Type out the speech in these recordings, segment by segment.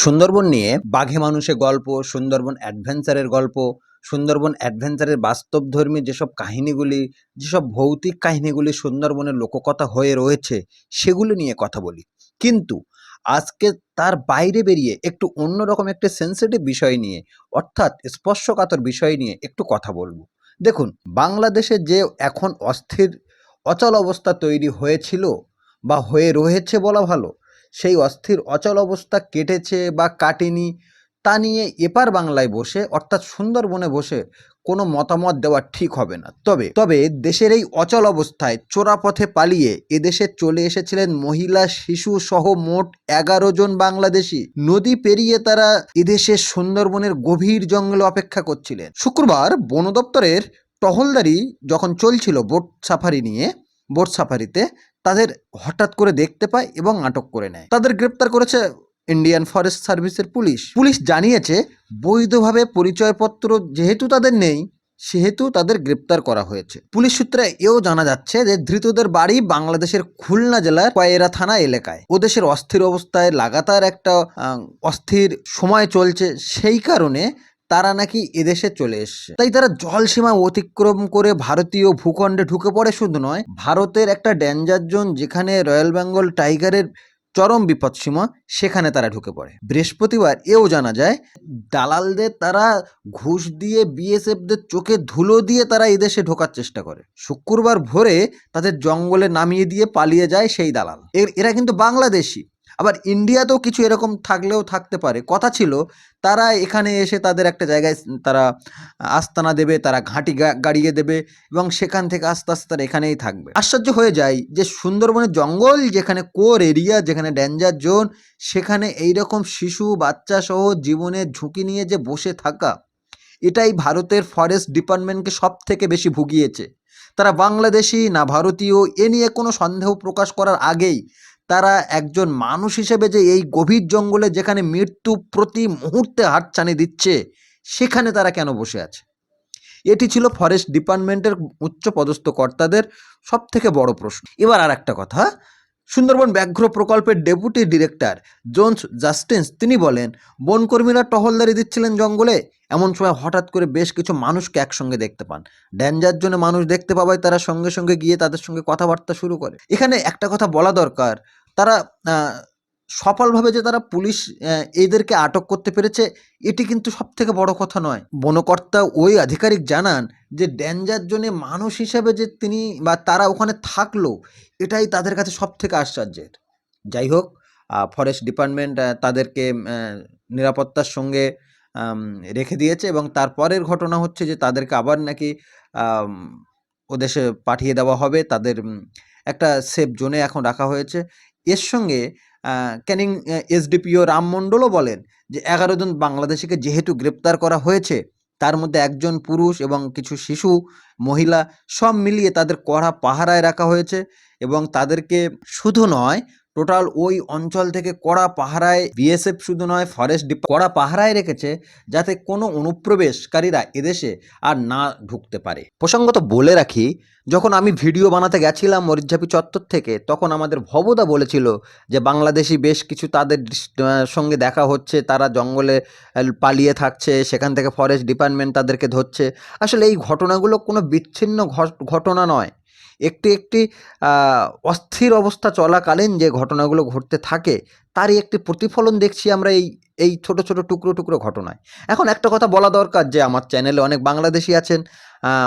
সুন্দরবন নিয়ে বাঘে মানুষের গল্প, সুন্দরবন অ্যাডভেঞ্চারের গল্প, সুন্দরবন অ্যাডভেঞ্চারের বাস্তবধর্মী যেসব কাহিনীগুলি, যেসব ভৌতিক কাহিনীগুলি সুন্দরবনের লোককথা হয়ে রয়েছে, সেগুলো নিয়ে কথা বলি। কিন্তু আজকে তার বাইরে বেরিয়ে একটু অন্যরকম একটা সেন্সিটিভ বিষয় নিয়ে, অর্থাৎ স্পর্শকাতর বিষয় নিয়ে একটু কথা বলব। দেখুন, বাংলাদেশে যে এখন অস্থির, অচল অবস্থা তৈরি হয়েছিল বা হয়ে রয়েছে বলা ভালো সেই অস্থির অচল অবস্থা কেটেছে বা কাটেনি, তা নিয়ে এপার বাংলায় বসে, অর্থাৎ সুন্দরবনে বসে কোনো মতামত দেওয়া ঠিক হবে না। তবে তবে দেশের এই অচল অবস্থায় চোরাপথে পালিয়ে এদেশে চলে এসেছিলেন মহিলা, শিশু সহ মোট এগারো জন বাংলাদেশি। নদী পেরিয়ে তারা এদেশের সুন্দরবনের গভীর জঙ্গলে অপেক্ষা করছিলেন। শুক্রবার বন দপ্তরের টহলদারি যখন চলছিল বোট সাফারি নিয়ে, বোট সাফারিতে তাদের হঠাৎ করে দেখতে পায় এবং আটক করে নেয়। তাদের গ্রেপ্তার করেছে ইন্ডিয়ান ফরেস্ট সার্ভিসের পুলিশ। পুলিশ জানিয়েছে, বৈধভাবে পরিচয়পত্র যেহেতু তাদের নেই, সেহেতু তাদের গ্রেপ্তার করা হয়েছে। পুলিশ সূত্রে এও জানা যাচ্ছে যে, ধৃতদের বাড়ি বাংলাদেশের খুলনা জেলার কয়েরা থানা এলাকায়। ও দেশের অস্থির অবস্থায় লাগাতার একটা অস্থির সময় চলছে সেই কারণে তারা নাকি এদেশে চলে এসছে। তাই তারা জলসীমা অতিক্রম করে ভারতীয় ভূখণ্ডে ঢুকে পড়ে শুধু নয়, ভারতের একটা ড্যাঞ্জার জোন যেখানে রয়্যাল বেঙ্গল টাইগারের চরম বিপদসীমা সেখানে তারা ঢুকে পড়ে। বৃহস্পতিবার এও জানা যায়, দালালদের তারা ঘুষ দিয়ে বিএসএফদের চোখে ধুলো দিয়ে তারা এদেশে ঢোকার চেষ্টা করে। শুক্রবার ভোরে তাদের জঙ্গলে নামিয়ে দিয়ে পালিয়ে যায় সেই দালাল। এর এরা কিন্তু বাংলাদেশি। আবার ইন্ডিয়াতেও কিছু এরকম থাকলেও থাকতে পারে। কথা ছিল, তারা এখানে এসে তাদের একটা জায়গায় তারা আস্তানা দেবে, তারা ঘাঁটি গাড়িয়ে দেবে এবং সেখান থেকে আস্তে আস্তে তারা এখানেই থাকবে। আশ্চর্য হয়ে যায় যে সুন্দরবনের জঙ্গল যেখানে কোর এরিয়া, যেখানে ড্যাঞ্জার জোন সেখানে এইরকম শিশু, বাচ্চা সহ জীবনের ঝুঁকি নিয়ে যে বসে থাকা, এটাই ভারতের ফরেস্ট ডিপার্টমেন্টকে সব থেকে বেশি ভুগিয়েছে। তারা বাংলাদেশি না ভারতীয়, এ নিয়ে কোনো সন্দেহ প্রকাশ করার আগেই তারা একজন মানুষ হিসেবে যে এই গভীর জঙ্গলে যেখানে মৃত্যু প্রতি মুহূর্তে হাতছানি দিচ্ছে, সেখানে তারা কেন বসে আছে? এটি ছিল ফরেস্ট ডিপার্টমেন্টের উচ্চ পদস্থ কর্তাদের সব থেকে বড় প্রশ্ন। এবার আর একটা কথা সুন্দরবন ব্যাঘ্র প্রকল্পের ডেপুটি ডিরেক্টর জোন্স জাস্টিন্স, তিনি বলেন, বনকর্মীরা টহলদারি দিচ্ছিলেন জঙ্গলে, এমন সময় হঠাৎ করে বেশ কিছু মানুষকে একসঙ্গে দেখতে পান। ড্যাঞ্জার জন্য মানুষ দেখতে পাওয়ায় তারা সঙ্গে সঙ্গে গিয়ে তাদের সঙ্গে কথাবার্তা শুরু করে। এখানে একটা কথা বলা দরকার তারা সফলভাবে যে তারা পুলিশ এদেরকে আটক করতে পেরেছে, এটি কিন্তু সব থেকে বড় কথা নয়। বনকর্তা ওই আধিকারিক জানান যে ড্যাঞ্জার জোনে মানুষ হিসেবে যে তিনি বা তারা ওখানে থাকল, এটাই তাদের কাছে সব থেকে আশ্চর্যের। যাই হোক ফরেস্ট ডিপার্টমেন্ট তাদেরকে নিরাপত্তার সঙ্গে রেখে দিয়েছে এবং তারপরের ঘটনা হচ্ছে যে, তাদেরকে আবার নাকি ওদেশে পাঠিয়ে দেওয়া হবে। তাদের একটা সেফ জোনে এখন রাখা হয়েছে। এর সঙ্গে ক্যানিং এসডিপিও রাম মণ্ডলও বলেন যে এগারো জন বাংলাদেশিকে যেহেতু গ্রেপ্তার করা হয়েছে, তার মধ্যে একজন পুরুষ এবং কিছু শিশু, মহিলা সব মিলিয়ে তাদের কড়া পাহারায় রাখা হয়েছে এবং তাদেরকে শুধু নয় টোটাল ওই অঞ্চল থেকে কড়া পাহারায় বিএসএফ শুধু নয়, ফরেস্ট ডিপ কড়া পাহারায় রেখেছে যাতে কোনো অনুপ্রবেশকারীরা এদেশে আর না ঢুকতে পারে। প্রসঙ্গত বলে রাখি, যখন আমি ভিডিও বানাতে গেছিলাম মরিচঝাপি চত্বর থেকে, তখন আমাদের ভবদা বলেছিল যে বাংলাদেশি বেশ কিছু তাদের সঙ্গে দেখা হচ্ছে, তারা জঙ্গলে পালিয়ে থাকছে, সেখান থেকে ফরেস্ট ডিপার্টমেন্ট তাদেরকে ধরছে। আসলে এই ঘটনাগুলো কোনো বিচ্ছিন্ন ঘটনা নয়। একটি একটি অস্থির অবস্থা চলাকালীন যে ঘটনাগুলো ঘটতে থাকে, তারই একটি প্রতিফলন দেখছি আমরা এই এই ছোট ছোট টুকরো টুকরো ঘটনায়। এখন একটা কথা বলা দরকার যে আমার চ্যানেলে অনেক বাংলাদেশি আছেন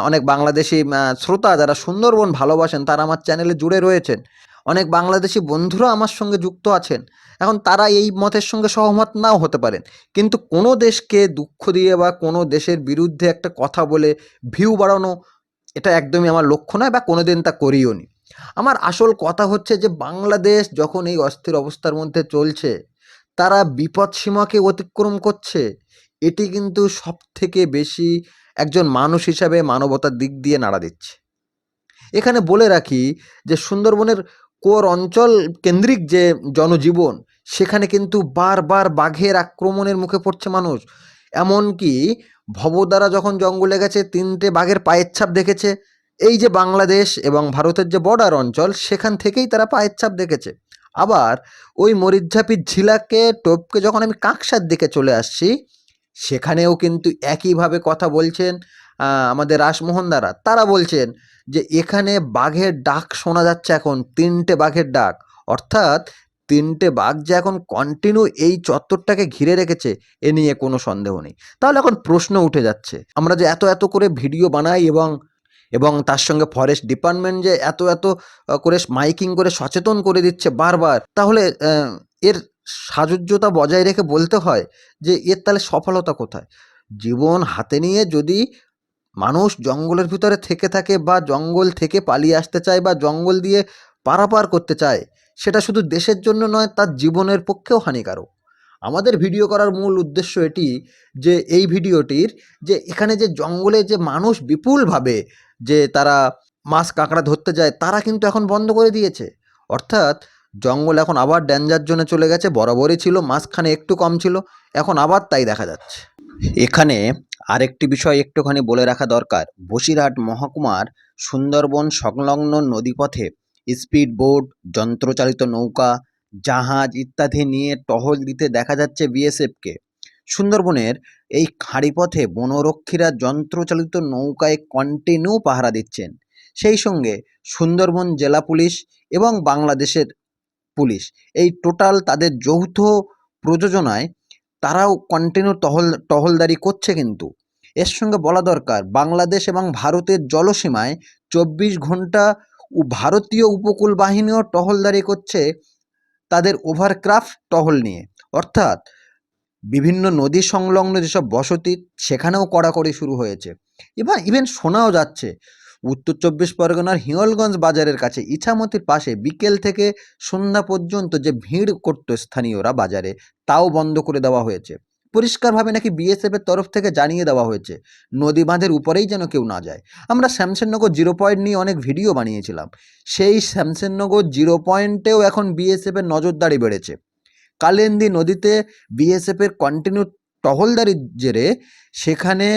অনেক বাংলাদেশি শ্রোতা যারা সুন্দরবন ভালোবাসেন, তারা আমার চ্যানেলে জুড়ে রয়েছেন। অনেক বাংলাদেশি বন্ধুরা আমার সঙ্গে যুক্ত আছেন। এখন তারা এই মতের সঙ্গে সহমত নাও হতে পারেন। কিন্তু কোনো দেশকে দুঃখ দিয়ে বা কোনো দেশের বিরুদ্ধে একটা কথা বলে ভিউ বাড়ানো এটা একদমই আমার লক্ষ্য নয় বা কোনোদিন তা করিও নি। আমার আসল কথা হচ্ছে যে বাংলাদেশ যখন এই অস্থির অবস্থার মধ্যে চলছে, তারা বিপদ সীমাকে অতিক্রম করছে, এটি কিন্তু সব থেকে বেশি একজন মানুষ হিসাবে মানবতার দিক দিয়ে নাড়া দিচ্ছে। এখানে বলে রাখি যে সুন্দরবনের কোর অঞ্চল কেন্দ্রিক যে জনজীবন, সেখানে কিন্তু বারবার বাঘের আক্রমণের মুখে পড়ছে মানুষ। এমনকি ভবদ্বারা যখন জঙ্গলে গেছে, তিনটে বাঘের পায়ের ছাপ দেখেছে। এই যে বাংলাদেশ এবং ভারতের যে বর্ডার অঞ্চল, সেখান থেকেই তারা পায়ের ছাপ দেখেছে। আবার ওই মরিচঝাপির ঝিলাকে, টপকে যখন আমি কাঁকসার দিকে চলে আসছি, সেখানেও কিন্তু একইভাবে কথা বলছেন আমাদের রাসমোহন দ্বারা। তারা বলছেন যে, এখানে বাঘের ডাক শোনা যাচ্ছে এখন, তিনটে বাঘের ডাক। অর্থাৎ তিনটে বাঘ যে এখন কন্টিনিউ এই চত্বরটাকে ঘিরে রেখেছে, এ নিয়ে কোনো সন্দেহ নেই। তাহলে এখন প্রশ্ন উঠে যাচ্ছে, আমরা যে এত এত করে ভিডিও বানাই এবং এবং তার সঙ্গে ফরেস্ট ডিপার্টমেন্ট যে এত এত করে মাইকিং করে সচেতন করে দিচ্ছে বারবার, তাহলে এর সাজুজ্যতা বজায় রেখে বলতে হয় যে এর তাহলে সফলতা কোথায়? জীবন হাতে নিয়ে যদি মানুষ জঙ্গলের ভিতরে থেকে থাকে বা জঙ্গল থেকে পালিয়ে আসতে চায় বা জঙ্গল দিয়ে পারাপার করতে চায়, সেটা শুধু দেশের জন্য নয়, তার জীবনের পক্ষেও হানিকারক। আমাদের ভিডিও করার মূল উদ্দেশ্য এটি যে, এই ভিডিওটির যে, এখানে যে জঙ্গলে যে মানুষ বিপুলভাবে যে তারা মাছ কাঁকড়া ধরতে যায়, তারা কিন্তু এখন বন্ধ করে দিয়েছে। অর্থাৎ জঙ্গল এখন আবার ডেঞ্জার জোনে চলে গেছে, বরাবরই ছিল, মাঝখানে একটু কম ছিল, এখন আবার তাই দেখা যাচ্ছে। এখানে আরেকটি বিষয় একটুখানি বলে রাখা দরকার। বসিরহাট মহকুমার সুন্দরবন সংলগ্ন নদীপথে স্পিড বোট, যন্ত্রচালিত নৌকা, জাহাজ ইত্যাদি নিয়ে টহল দিতে দেখা যাচ্ছে বিএসএফকে। সুন্দরবনের এই খাঁড়িপথে বনরক্ষীরা যন্ত্রচালিত নৌকায় কন্টিনিউ পাহারা দিচ্ছেন। সেই সঙ্গে সুন্দরবন জেলা পুলিশ এবং বাংলাদেশের পুলিশ, এই টোটাল তাদের যৌথ প্রযোজনায় তারাও কন্টিনিউ টহল, টহলদারি করছে কিন্তু। এর সঙ্গে বলা দরকার, বাংলাদেশ এবং ভারতের জলসীমায় চব্বিশ ঘণ্টা ভারতীয় উপকূল বাহিনীও টহলদারি করছে তাদের ওভারক্রাফট টহল নিয়ে। অর্থাৎ বিভিন্ন নদী সংলগ্ন যেসব বসতি, সেখানেও কড়াকড়ি শুরু হয়েছে। এবার ইভেন শোনাও যাচ্ছে। উত্তর চব্বিশ পরগনার হিঙ্গলগঞ্জ বাজারের কাছে ইছামতির পাশে বিকেল থেকে সন্ধ্যা পর্যন্ত যে ভিড় করত স্থানীয়রা বাজারে, তাও বন্ধ করে দেওয়া হয়েছে। পরিষ্কারভাবে নাকি বিএসএফ এর তরফ থেকে জানিয়ে দেওয়া হয়েছে, নদী বাঁধের উপরেই যেন কেউ না যায়। আমরা শ্যামসেননগর জিরো পয়েন্ট নিয়ে অনেক ভিডিও বানিয়েছিলাম, সেই শ্যামসেননগর জিরো পয়েন্টেও এখন বিএসএফ এর নজরদারি বেড়েছে। কালেন্দি নদীতে বিএসএফ এর কন্টিনিউ টহলদারির জেরে সেখানে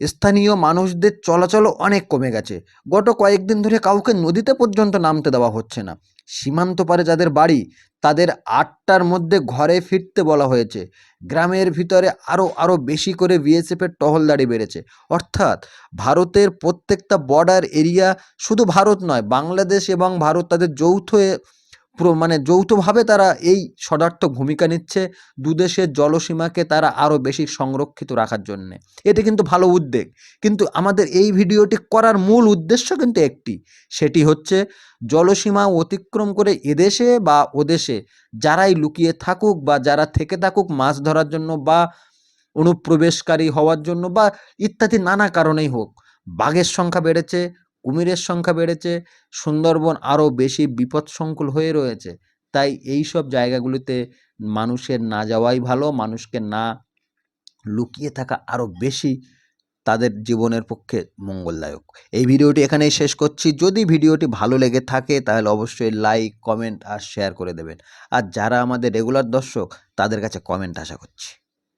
স্থানীয় মানুষদের চলাচলও অনেক কমে গেছে। গত কয়েকদিন ধরে কাউকে নদীতে পর্যন্ত নামতে দেওয়া হচ্ছে না। সীমান্ত পারে যাদের বাড়ি, তাদের আটটার মধ্যে ঘরে ফিরতে বলা হয়েছে। গ্রামের ভিতরে আরও আরও বেশি করে বিএসএফের টহলদারি বেড়েছে। অর্থাৎ ভারতের প্রত্যেকটা বর্ডার এরিয়া শুধু ভারত নয়, বাংলাদেশ এবং ভারত তাদের যৌথ মানে যৌথভাবে তারা এই সদার্থক ভূমিকা নিচ্ছে দুদেশের জলসীমাকে তারা আরও বেশি সংরক্ষিত রাখার জন্যে। এটি কিন্তু ভালো উদ্যোগ কিন্তু আমাদের এই ভিডিওটি করার মূল উদ্দেশ্য কিন্তু একটি। সেটি হচ্ছে জলসীমা অতিক্রম করে এদেশে বা ওদেশে যারাই লুকিয়ে থাকুক বা যারা থেকে থাকুক মাছ ধরার জন্য বা অনুপ্রবেশকারী হওয়ার জন্য বা ইত্যাদি নানা কারণেই হোক, বাঘের সংখ্যা বেড়েছে কুমিরের সংখ্যা বেড়েছে, সুন্দরবন আরও বেশি বিপদসংকুল হয়ে রয়েছে। তাই এই সব জায়গাগুলিতে মানুষের না যাওয়াই ভালো, মানুষকে না লুকিয়ে থাকা আরও বেশি তাদের জীবনের পক্ষে মঙ্গলদায়ক। এই ভিডিওটি এখানেই শেষ করছি। যদি ভিডিওটি ভালো লেগে থাকে তাহলে অবশ্যই লাইক, কমেন্ট আর শেয়ার করে দেবেন। আর যারা আমাদের রেগুলার দর্শক তাদের কাছে কমেন্ট আশা করছি।